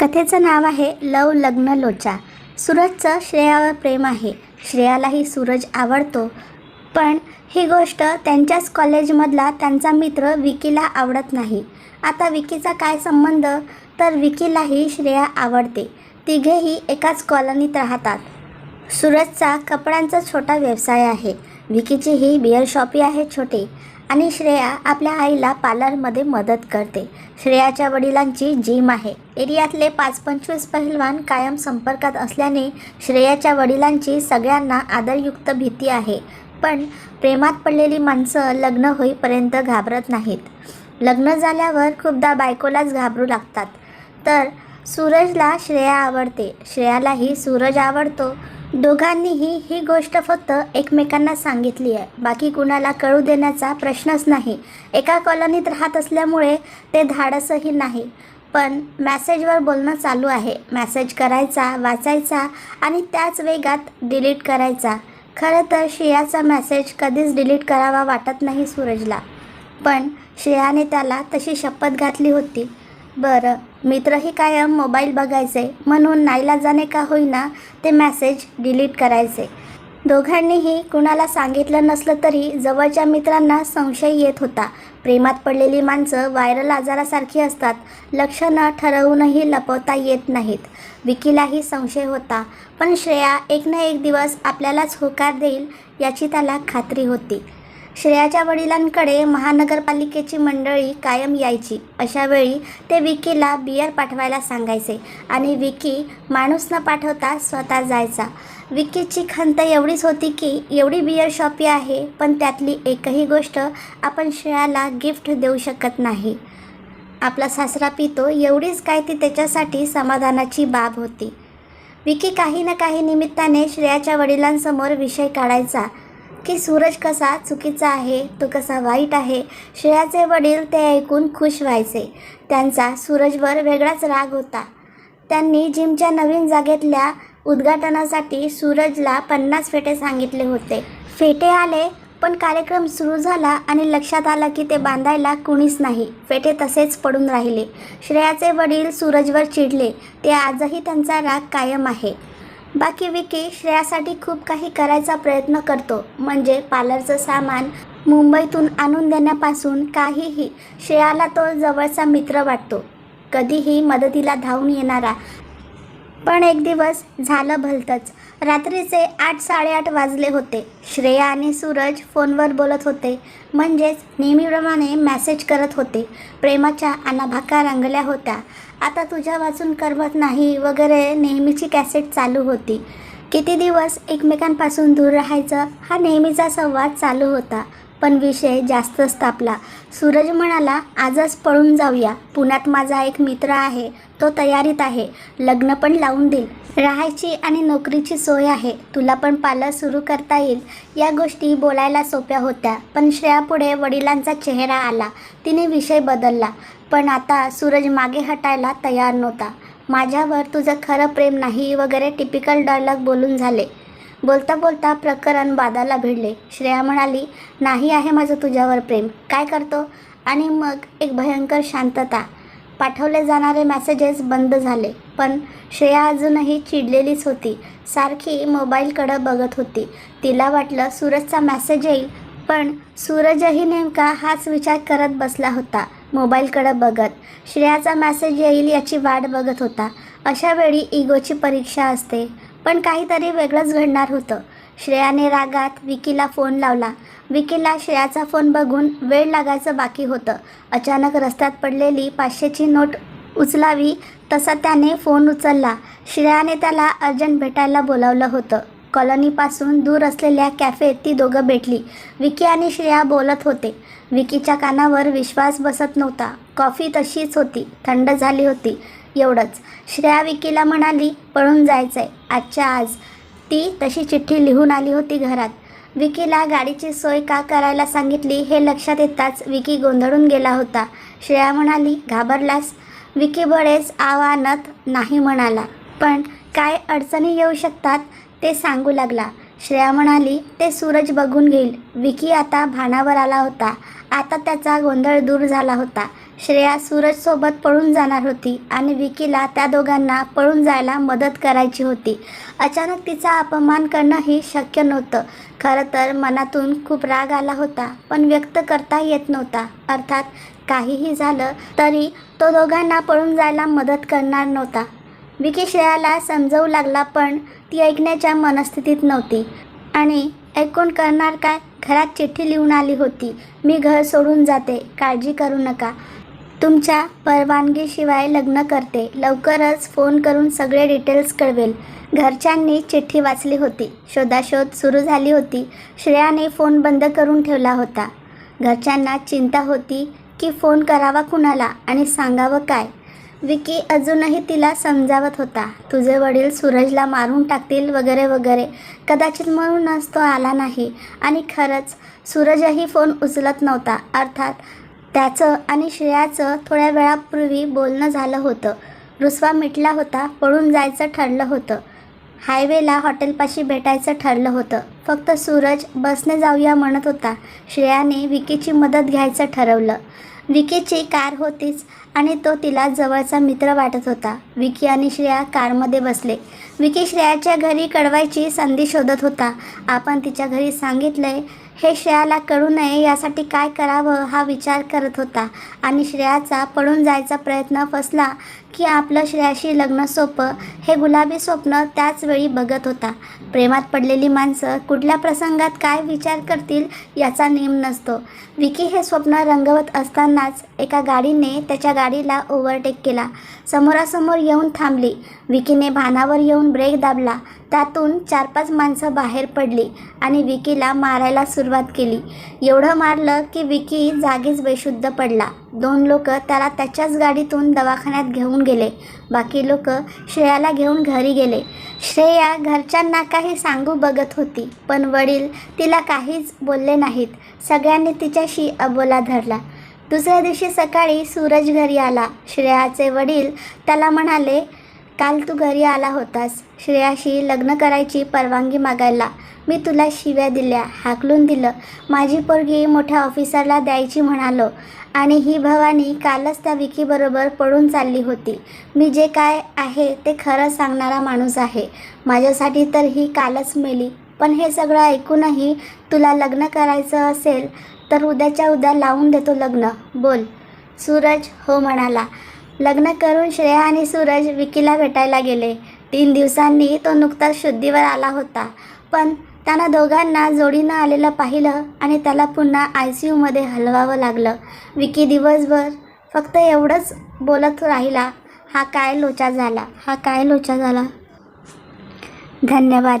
कथेचं नाव आहे लव लग्न लोचा. सूरजचं श्रेयावर प्रेम आहे. श्रेयालाही सूरज आवडतो. पण ही गोष्ट त्यांच्याच कॉलेजमधला त्यांचा मित्र विकीला आवडत नाही. आता विकीचा काय संबंध? तर विकीलाही श्रेया आवडते. तिघेही एकाच कॉलनीत राहतात. सूरजचा कपड्यांचा छोटा व्यवसाय आहे. विकीची ही बिअर शॉपी आहे छोटी. आणि श्रेया आपल्या आईला पार्लरमध्ये मदत करते. श्रेयाच्या वडिलांची जिम आहे. एरियातले पाच पंचवीस पहिलवान कायम संपर्कात असल्याने श्रेयाच्या वडिलांची सगळ्यांना आदरयुक्त भीती आहे. पण प्रेमात पडलेली माणसं लग्न होईपर्यंत घाबरत नाहीत. लग्न झाल्यावर खूपदा बायकोलाच घाबरू लागतात. तर सूरजला श्रेया आवडते. श्रेयालाही सूरज आवडतो. दोघांनीही ही गोष्ट फक्त एकमेकांना सांगितली आहे. बाकी कुणाला कळू देण्याचा प्रश्नच नाही. एका कॉलनीत राहत असल्यामुळे ते धाडसही नाही. पण मॅसेजवर बोलणं चालू आहे. मॅसेज करायचा वाचायचा आणि त्याच वेगात डिलीट करायचा. खरं तर श्रेयाचा मॅसेज कधीच डिलीट करावा वाटत नाही सूरजला. पण श्रेयाने त्याला तशी शपथ घातली होती. बरं मित्रही कायम मोबाईल बघायचे. म्हणून नाईलाजाने का होईना ते मॅसेज डिलीट करायचे. दोघांनीही कुणाला सांगितलं नसलं तरी जवळच्या मित्रांना संशय येत होता. प्रेमात पडलेली माणसं व्हायरल आजारासारखी असतात. लक्षणं ठरवूनही लपवता येत नाहीत. विकीलाही संशय होता. पण श्रेया एक ना एक दिवस आपल्यालाच होकार देईल याची त्याला खात्री होती. श्रेयाच्या वडिलांकडे महानगरपालिकेची मंडळी कायम यायची. अशावेळी ते विकीला बियर पाठवायला सांगायचे आणि विकी माणूस न पाठवता स्वतः जायचा. विकीची खंत एवढीच होती की एवढी बियर शॉपी आहे पण त्यातली एकही गोष्ट आपण श्रेयाला गिफ्ट देऊ शकत नाही. आपला सासरा पितो एवढीच काय ती त्याच्यासाठी समाधानाची बाब होती. विकी काही ना काही निमित्ताने श्रेयाच्या वडिलांसमोर विषय काढायचा. की सूरज कसा चुकीचा आहे तो कसा वाईट आहे श्रेयाचे वडील ते ऐकून खुश व्हायचे. त्यांचा सूरजवर वेगळाच राग होता. त्यांनी जिमच्या नवीन जागेतल्या उद्घाटनासाठी सूरजला पन्नास फेटे सांगितले होते. फेटे आले पण कार्यक्रम सुरू झाला आणि लक्षात आलं की ते बांधायला कुणीच नाही. फेटे तसेच पडून राहिले. श्रेयाचे वडील सूरजवर चिडले. ते आजही त्यांचा राग कायम आहे. बाकी विकी श्रेयासाठी खूप काही करायचा प्रयत्न करतो. म्हणजे पार्लरचं सामान मुंबईतून आणून देण्यापासून काहीही श्रेयाला तो जवळचा मित्र वाटतो. कधीही मदतीला धावून येणारा. पण एक दिवस झालं भलतंच. रात्रीचे आठ साडेआठ वाजले होते. श्रेया आणि सूरज फोनवर बोलत होते. म्हणजेच नेहमीप्रमाणे मॅसेज करत होते. प्रेमाच्या अनाभाका रंगल्या होत्या. आता तुझ्या वाचून करमत नाही वगैरे नेहमीची कॅसेट चालू होती. किती दिवस एकमेकांपासून दूर राहायचं हा नेहमीचा संवाद चालू होता. पण विषय जास्तच तापला सूरज म्हणाला आजच पळून जाऊया. पुण्यात माझा एक मित्र आहे. तो तयारीत आहे. लग्न पण लावून देईल. राहायची आणि नोकरीची सोय आहे. तुला पण पार्लर सुरू करता येईल. या गोष्टी बोलायला सोप्या होत्या. पण श्रेयापुढे वडिलांचा चेहरा आला. तिने विषय बदलला. पण आता सूरज मागे हटायला तयार नव्हता. माझ्यावर तुझं खरं प्रेम नाही वगैरे टिपिकल डायलॉग बोलून झाले. बोलता बोलता प्रकरण बादाला भिडले. श्रेया म्हणाली नाही आहे माझं तुझ्यावर प्रेम. काय करतो? आणि मग एक भयंकर शांतता. पाठवले जाणारे मॅसेजेस बंद झाले. पण श्रेया अजूनही चिडलेलीच होती. सारखी मोबाईलकडं बघत होती. तिला वाटलं सूरजचा मॅसेज येईल पण सूरजही नेमका हाच विचार करत बसला होता मोबाईलकडं बघत. श्रेयाचा मॅसेज येईल याची वाट बघत होता. अशा वेळी इगोची परीक्षा असते पण काहीतरी वेगळंच घडणार होतं. श्रेयाने रागात विकीला फोन लावला. विकीला श्रेयाचा फोन बघून वेळ लागायचं बाकी होतं. अचानक रस्त्यात पडलेली पाचशेची नोट उचलावी तसा त्याने फोन उचलला. श्रेयाने त्याला अर्जंट भेटायला बोलावलं होतं. कॉलनीपासून दूर असलेल्या कॅफेत ती दोघं भेटली. विकी आणि श्रेया बोलत होते. विकीच्या कानावर विश्वास बसत नव्हता. कॉफी तशीच होती. थंड झाली होती. एवढंच. श्रेया विकीला म्हणाली पळून जायचं आहे आजच्या आज. ती तशी चिठ्ठी लिहून आली होती घरात. विकीला गाडीची सोय का करायला सांगितली हे लक्षात येताच विकी गोंधळून गेला होता. श्रेया म्हणाली घाबरलास. विकी बळेच आव्हानत नाही म्हणाला. पण काय अडचणी येऊ शकतात? ते सांगू लागला. श्रेया म्हणाली ते सूरज बघून घेईल. विकी आता भानावर आला होता. आता त्याचा गोंधळ दूर झाला होता. श्रेया सूरजसोबत पळून जाणार होती आणि विकीला त्या दोघांना पळून जायला मदत करायची होती. अचानक तिचा अपमान करणंही शक्य नव्हतं. खरं तर मनातून खूप राग आला होता पण व्यक्त करता येत नव्हता. अर्थात काहीही झालं तरी तो दोघांना पळून जायला मदत करणार नव्हता. विकी श्रेयाला समजवू लागला पण ती ऐकण्याच्या मनस्थितीत नव्हती. आणि ऐकून करणार काय? घरात चिठ्ठी लिहून आली होती. मी घर सोडून जाते. काळजी करू नका. तुमच्या परवानगीशिवाय लग्न करते. लवकरच फोन करून सगळे डिटेल्स कळवेल. घरच्यांनी चिठ्ठी वाचली होती. शोधाशोध सुरू झाली होती. श्रेयाने फोन बंद करून ठेवला होता. घरच्यांना चिंता होती की फोन करावा कुणाला आणि सांगावं काय? विकी अजूनही तिला समजावत होता. तुझे वडील सूरजला मारून टाकतील वगैरे वगैरे. कदाचित म्हणूनच तो आला नाही. आणि खरंच सूरजही फोन उचलत नव्हता. अर्थात त्याचं आणि श्रेयाचं थोड्या वेळापूर्वी बोलणं झालं होतं. रुसवा मिटला होता पळून जायचं ठरलं होतं. हायवेला हॉटेलपाशी भेटायचं ठरलं होतं. फक्त सूरज बसने जाऊया म्हणत होता. श्रेयाने विकीची मदत घ्यायचं ठरवलं. विकीची कार होतीच आणि तो तिला जवळचा मित्र वाटत होता. विकी आणि श्रेया कारमध्ये बसले. विकी श्रेयाच्या घरी कळवायची संधी शोधत होता. आपण तिच्या घरी सांगितलंय हे श्रेयाला कळू नये यासाठी काय करावं? हा विचार करत होता. आणि श्रेयाचा पळून जायचा प्रयत्न फसला की आपलं श्रेयाशी लग्न सोपं हे गुलाबी स्वप्न त्याच वेळी बघत होता. प्रेमात पडलेली माणसं कुठल्या प्रसंगात काय विचार करतील याचा नेम नसतो. विकी हे स्वप्न रंगवत असतानाच एका गाडीने त्याच्या गाडीला ओव्हरटेक केला. समोरासमोर येऊन थांबली. विकीने भानावर येऊन ब्रेक दाबला. त्यातून चार पाच माणसं बाहेर पडली आणि विकीला मारायला सुरुवात केली. एवढं मारलं की विकी जागीच बेशुद्ध पडला. दोन लोक त्याला त्याच्याच गाडीतून दवाखान्यात घेऊन गेले. बाकी लोक श्रेयाला घेऊन घरी गेले. श्रेया घरच्यांना काही सांगू बघत होती पण वडील तिला काहीच बोलले नाहीत. सगळ्यांनी तिच्याशी अबोला धरला. दुसऱ्या दिवशी सकाळी सूरज घरी आला. श्रेयाचे वडील त्याला म्हणाले काल तू घरी आला होतास. श्रेयाशी लग्न करायची परवानगी मागायला. मी तुला शिव्या दिल्या हाकलून दिलं. माझी पोरगी मोठ्या ऑफिसरला द्यायची म्हणालो आणि ही भवानी कालच त्या विकीबरोबर पळून चालली होती. मी जे काय आहे ते खरं सांगणारा माणूस आहे. माझ्यासाठी तर ही कालच मेली. पण हे सगळं ऐकूनही तुला लग्न करायचं असेल तर उद्याच्या उद्या लावून देतो लग्न. बोल. सूरज हो म्हणाला. लग्न करून श्रेया आणि सूरज विकीला भेटायला गेले. तीन दिवसांनी तो नुकताच शुद्धीवर आला होता. पण त्यांना दोघांना जोडीनं आलेलं पाहिलं आणि त्याला पुन्हा आय सी यूमध्ये हलवावं लागलं. विकी दिवसभर फक्त एवढंच बोलत राहिला हा काय लोचा झाला? हा काय लोचा झाला? धन्यवाद.